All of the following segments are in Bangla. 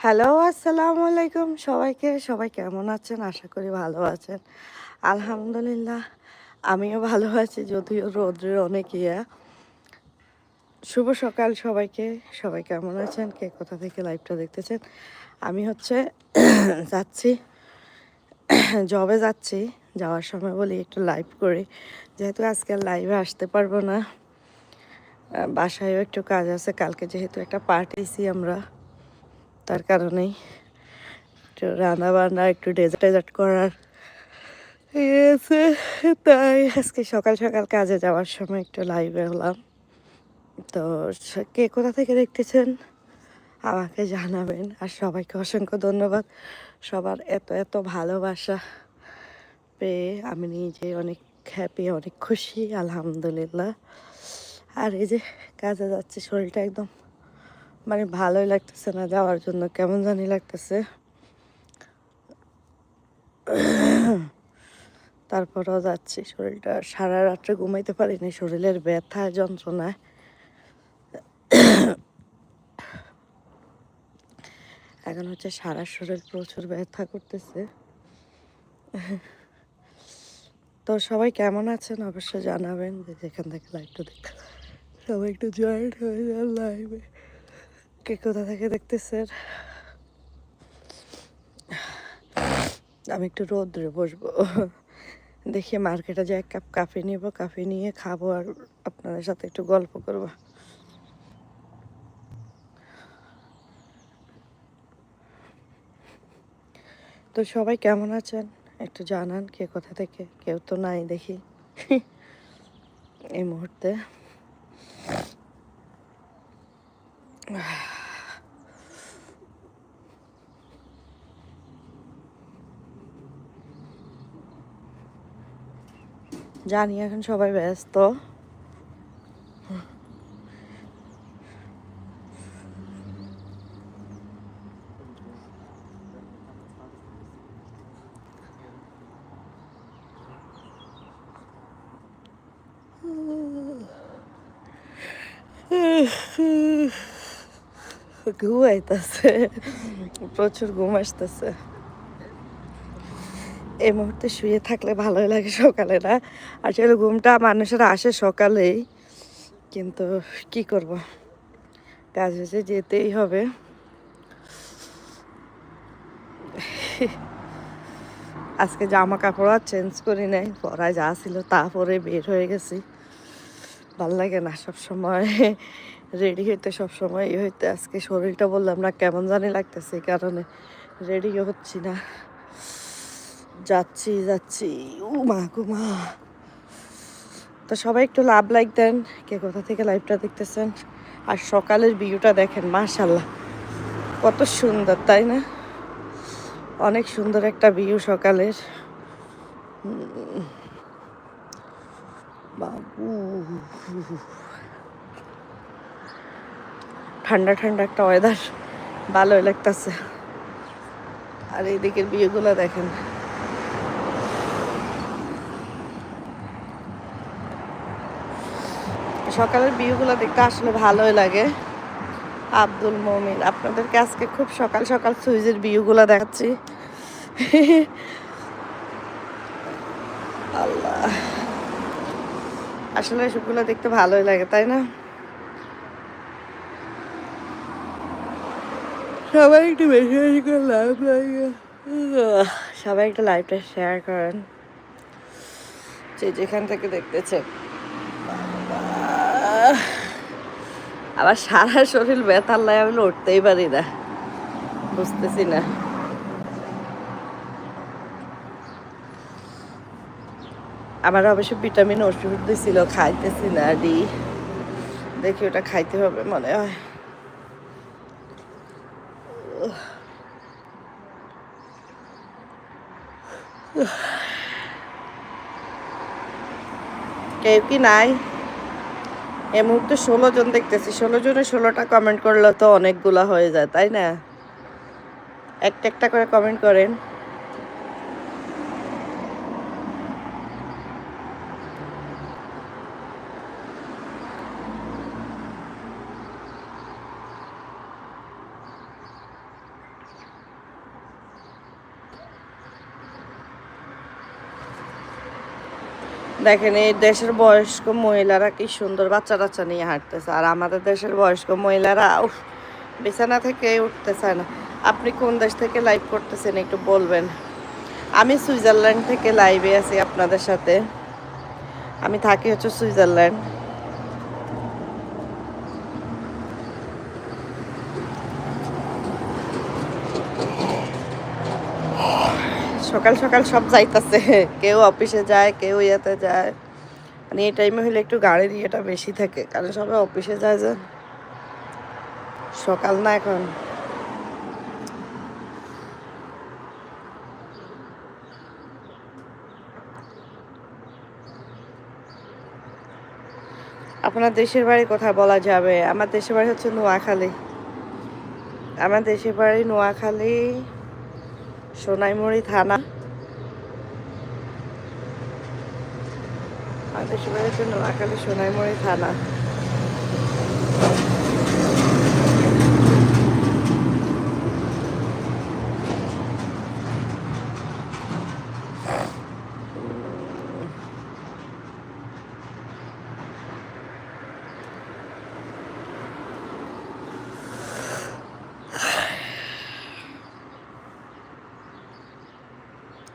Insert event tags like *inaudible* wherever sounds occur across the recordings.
হ্যালো, আসসালামু আলাইকুম। সবাইকে, সবাই কেমন আছেন? আশা করি ভালো আছেন। আলহামদুলিল্লাহ, আমিও ভালো আছি, যদিও রৌদ্রের অনেক ইয়া। শুভ সকাল সবাইকে। সবাই কেমন আছেন? কে কোথা থেকে লাইভটা দেখতেছেন? আমি হচ্ছে *clears throat* যাচ্ছি *clears throat* জবে যাচ্ছি। যাওয়ার সময় বলি একটু লাইভ করি। যেহেতু আজকে লাইভে আসতে পারব না। বাসায়ও একটু কাজ আছে। কালকে যেহেতু একটা পার্টিছি আমরা। তার কারণেই একটু রান্না বান্না একটু ডেজার্ট টেজার্ট করার তাই আজকে সকাল সকাল কাজে যাওয়ার সময় একটু লাইভে হলাম। তো কে কোথা থেকে দেখতেছেন? আমাকে জানাবেন। আর সবাইকে অসংখ্য ধন্যবাদ। সবার এত এত ভালোবাসা পেয়ে আমি নিজে অনেক হ্যাপি অনেক খুশি, আলহামদুলিল্লাহ। আর এই যে কাজে যাচ্ছে, শরীরটা একদম মানে ভালোই লাগতেছে না যাওয়ার জন্য, কেমন জানি লাগতেছে। তারপরও যাচ্ছি, শরীরটা সারা রাত্রে ঘুমাইতে পারিনি, শরীরের ব্যথা, যন্ত্রণায়। এখন হচ্ছে সারা শরীর প্রচুর ব্যথা করতেছে। তো সবাই কেমন আছেন অবশ্যই জানাবেন, যে যেখান থেকে লাইভটা দেখ সবাই একটু জয়েন্ট হয়ে যান লাইভে কে কোথা থেকে দেখতেছেন আমি একটু রোদ্রে বসবো। দেখি মার্কেটে যে এক কাপ কাফি নিব কাফি নিয়ে খাব আর আপনাদের সাথে একটু গল্প করব। তো সবাই কেমন আছেন? একটু জানান কে কোথা থেকে, কেউ তো নাই দেখি। এই মুহূর্তে। জানি এখন সবাই ব্যস্ত। ঘুমাইতেছে প্রচুর ঘুম আসতেছে। এই মুহূর্তে শুয়ে থাকলে ভালোই লাগে সকালে না। আসলে ঘুমটা মানুষের আসে সকালেই, কিন্তু কি করব? কাজ হয়েছে, যেতেই হবে। আজকে জামা কাপড় আর চেঞ্জ করি নাই পরায় যা ছিল তা পরে বের হয়ে গেছি। ভালো লাগে না সব সময়, রেডি হইতে সব সময় ইয়ে হইতে। আজকে শরীরটা বললাম না, কেমন জানি লাগতেছে, এই কারণে রেডিও হচ্ছি না। যাচ্ছি যাচ্ছি। ও মা গো মা। তো সবাই একটু লাভ লাইক দেন, কে কোথা থেকে লাইভটা দেখতেছেন? আর সকালের ভিউটা দেখেন মাশাল্লাহ কত সুন্দর, তাই না? অনেক সুন্দর একটা ভিউ সকালের। বাবু। ঠান্ডা ঠান্ডা একটা ওয়েদার ভালোই লাগতেছে। আর এইদিকের ভিউগুলো দেখেন। সকালের ভিউগুলো দেখতে আসলে ভালোই লাগে। আব্দুল মমিন আপনাদেরকে আজকে খুব সকাল সকাল সুইজের ভিউগুলো দেখাচ্ছি। *laughs* আল্লাহ। আসলে এসবগুলো দেখতে ভালোই লাগে তাই না? সবাই একটু বেশি বেশি করে লাইভ লাগে। সবাই একটু লাইভটা শেয়ার করেন। যে যেখান থেকে দেখতেছে আবার সারা শরীর ব্যথার লাগে আমি উঠতেই পারি না। বুঝতেছি না। আমার অবশ্য ভিটামিন ওষুধ দিছিল, খাইতেছি না ডি দেখি ওটা খাইতে হবে মনে হয়। কেউ কি নাই? এই মুহূর্তে ষোলো জন দেখতেছি। ষোলো জনে ষোলোটা কমেন্ট করলে তো অনেকগুলা হয়ে যায়, তাই না? একটা একটা করে কমেন্ট করেন। দেখেন, এই দেশের বয়স্ক মহিলারা কি সুন্দর বাচ্চা টাচ্চা নিয়ে হাঁটতেছে। আর আমাদের দেশের বয়স্ক মহিলারা বিছানা থেকে উঠতেছে না। আপনি কোন দেশ থেকে লাইভ করতেছেন একটু বলবেন। আমি সুইজারল্যান্ড থেকে লাইভে আছি আপনাদের সাথে। আমি থাকি হচ্ছে সুইজারল্যান্ড। সকাল সকাল সব যাইতাছে। কেউ অফিসে যায়, কেউ ইয়েতে যায়। মানে এই টাইমে হলে একটু গাড়ির ইয়েটা বেশি থাকে। কারণ সবাই অফিসে যায় যে সকাল না এখন। আপনার দেশের বাড়ি কোথায় বলা যাবে? আমার দেশের বাড়ি হচ্ছে নোয়াখালী। আমার দেশের বাড়ি নোয়াখালী সোনাইমুড়ি থানা। আমার দেশের জন্য নোয়াখালী সোনাইমুড়ি থানা।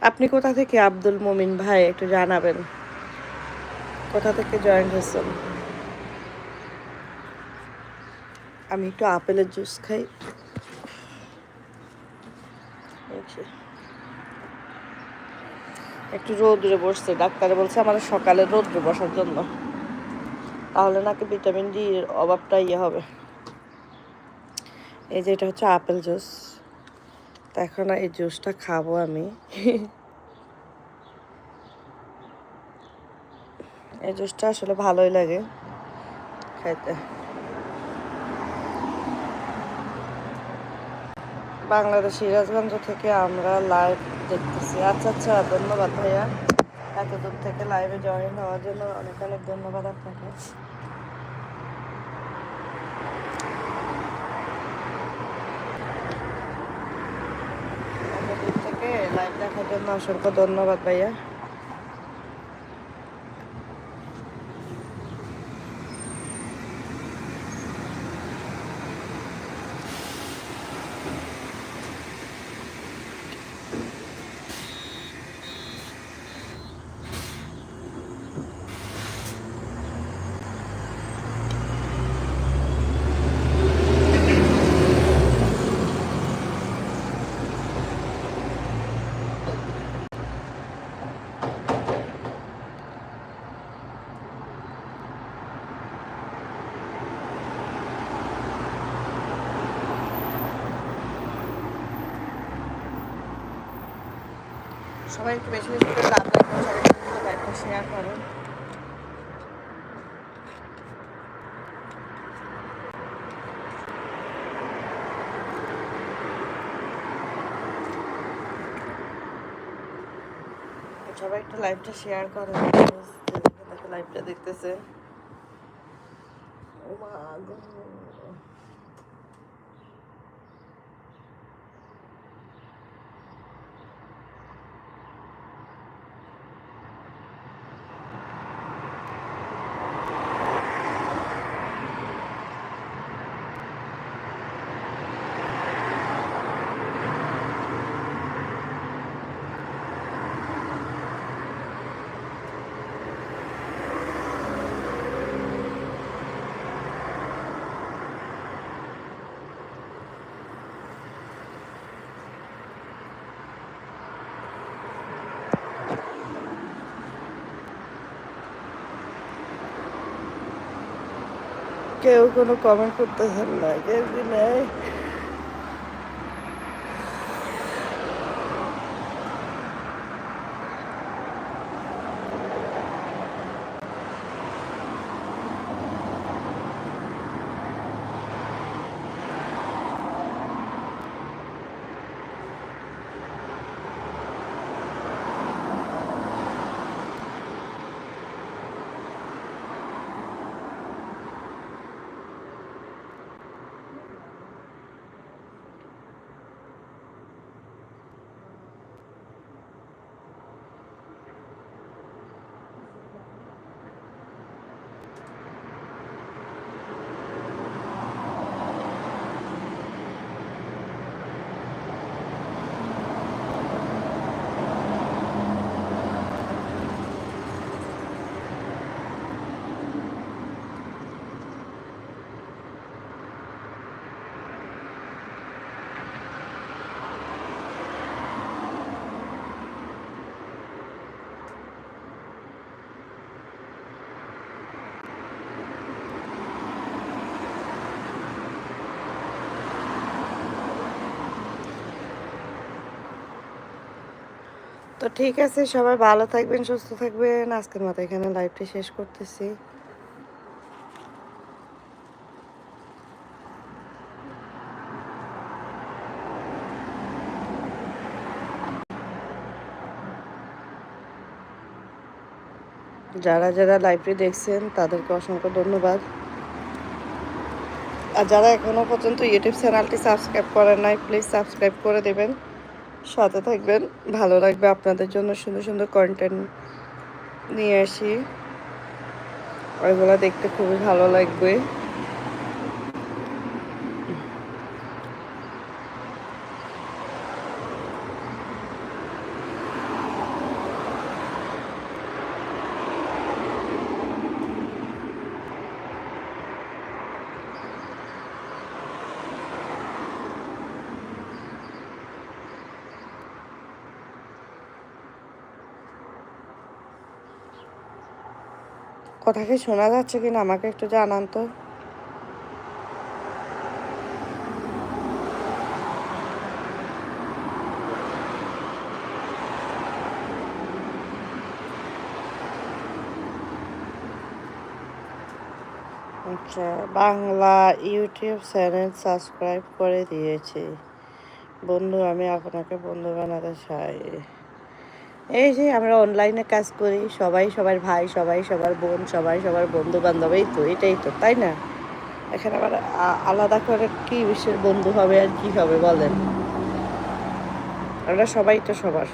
আপনি কোথা থেকে আব্দুল মোমিন ভাই একটু জানাবেন? কোথা থেকে জয়েন হয়েছেন? আমি একটু আপেলের জুস খাই। একটু রোদ্রে বসছে, ডাক্তারে বলছে আমার সকালে রোদ্রে বসার জন্য। তাহলে নাকি ভিটামিন ডি এর অভাবটা ইয়ে হবে। এই যে এটা হচ্ছে আপেল জুস এখন এই জুসটা খাব আমি। এই জুসটা আসলে ভালোই লাগে খাইতে বাংলাদেশ সিরাজগঞ্জ থেকে আমরা লাইভ দেখতেছি। আচ্ছা আচ্ছা ধন্যবাদ ভাইয়া। এত দূর থেকে লাইভে জয়েন হওয়ার জন্য অনেক অনেক ধন্যবাদ আপনাকে এত দূর থেকে লাইভ দেখার জন্য অসংখ্য ধন্যবাদ ভাইয়া। সবাই একটু বেশি বেশি করে লাভ সবাই শেয়ার করুন সবাই একটু লাইভটা শেয়ার দেখো লাইভটা দেখতেছে। ও মা গো। কেউ কোনো কমেন্ট করতেছেন না কেউ নেই। তো ঠিক আছে, সবাই ভালো থাকবেন, সুস্থ থাকবেন। আজকের মতো এখানে লাইভটি শেষ করতেছি। যারা যারা লাইভটি দেখছেন, তাদেরকে অসংখ্য ধন্যবাদ। আর যারা এখনও পর্যন্ত ইউটিউব চ্যানেলটি সাবস্ক্রাইব করেন নাই প্লিজ সাবস্ক্রাইব করে দেবেন। সাথে থাকবেন, ভালো লাগবে আপনাদের জন্য সুন্দর সুন্দর কন্টেন্ট নিয়ে আসি। ওইগুলো দেখতে খুবই ভালো লাগবে। কথা কি শোনা যাচ্ছে কিনা? আমাকে একটু জানান তো। আচ্ছা বাংলা ইউটিউব চ্যানেল সাবস্ক্রাইব করে দিয়েছি। বন্ধু, আমি আপনাকে বন্ধু বানাতে চাই। এই যে আমরা অনলাইনে কাজ করি, সবাই সবার ভাই, সবাই সবার বোন, সবাই সবার বন্ধু বান্ধব এই তো, এটাই তো, তাই না? এখানে আবার আলাদা করে কি বিশ্বের বন্ধু হবে আর কি হবে বলেন? আমরা সবাই তো সবার।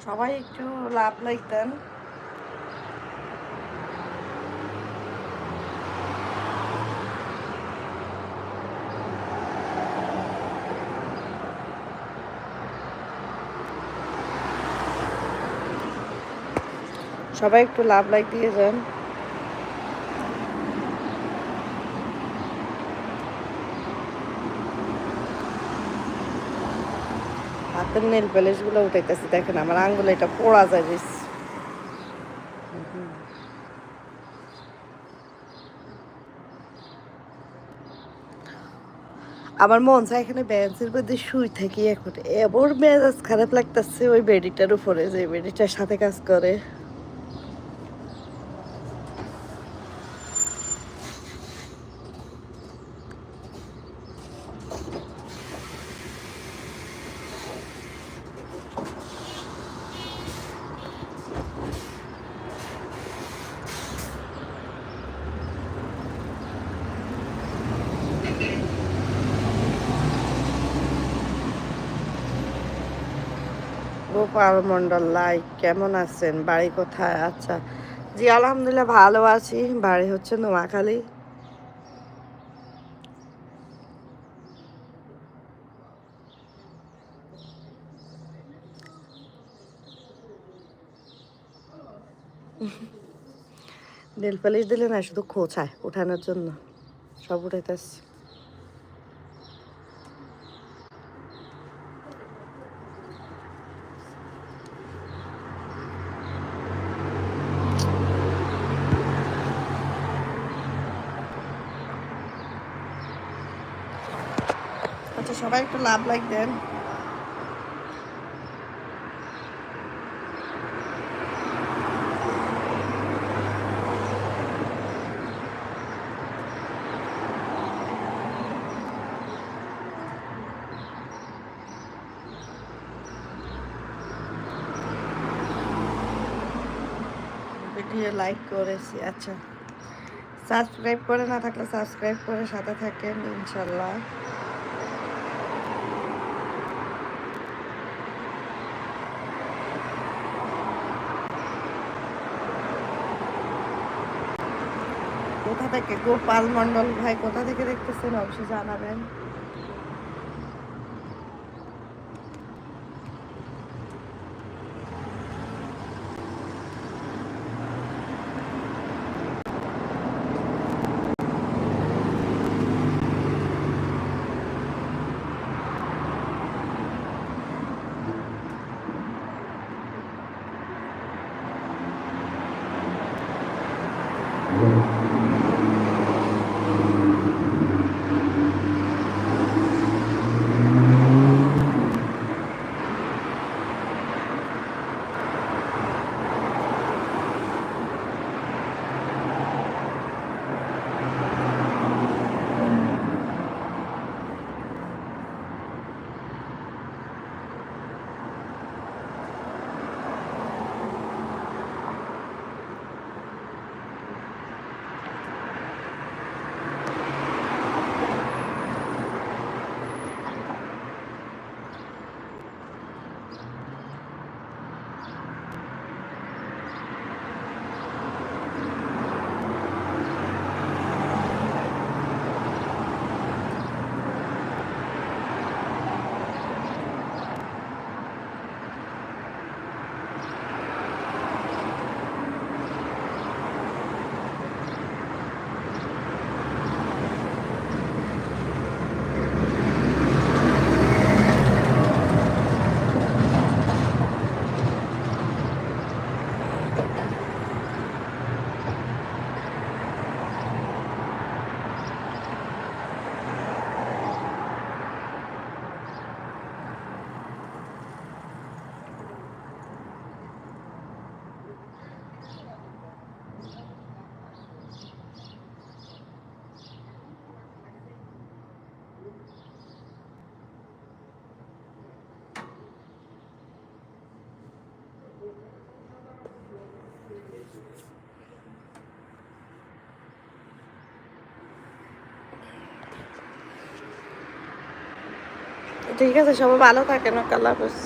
সবাই একটু লাভ লাইক দেন সবাই একটু লাভ লাইক দিয়ে যান। হাতের নেল প্যালেশগুলো উঠাইতেছি, দেখেন আমার আঙ্গুল এটা পোড়া যায় আমার মন চায় এখানে বেঞ্চের মধ্যে শুই থাকি এখন। এবার মেজাজ খারাপ লাগতেছে ওই বেডিটার উপরে যে বেডিটার সাথে কাজ করে। পাল মন্ডল লাইক কেমন আছেন? বাড়ি কোথায়? আচ্ছা। জি, আলহামদুলিল্লাহ ভালো আছি। বাড়ি হচ্ছে নোয়াখালী। *laughs* নেল পালিশ দিলে না, শুধু খোঁচায় ওঠানোর জন্য। সব উঠাইতেছি। সবাই একটু লাভ লাইক দেন। ভিডিও লাইক করেছি আচ্ছা। সাবস্ক্রাইব করে না থাকলে সাবস্ক্রাইব করে সাথে থাকেন, ইনশাল্লাহ। কোথা থেকে গোপাল মন্ডল ভাই কোথা থেকে দেখতেছেন অবশ্যই জানাবেন। ঠিক আছে সবাই ভালো থাকেন কাল্লা হাফেজ।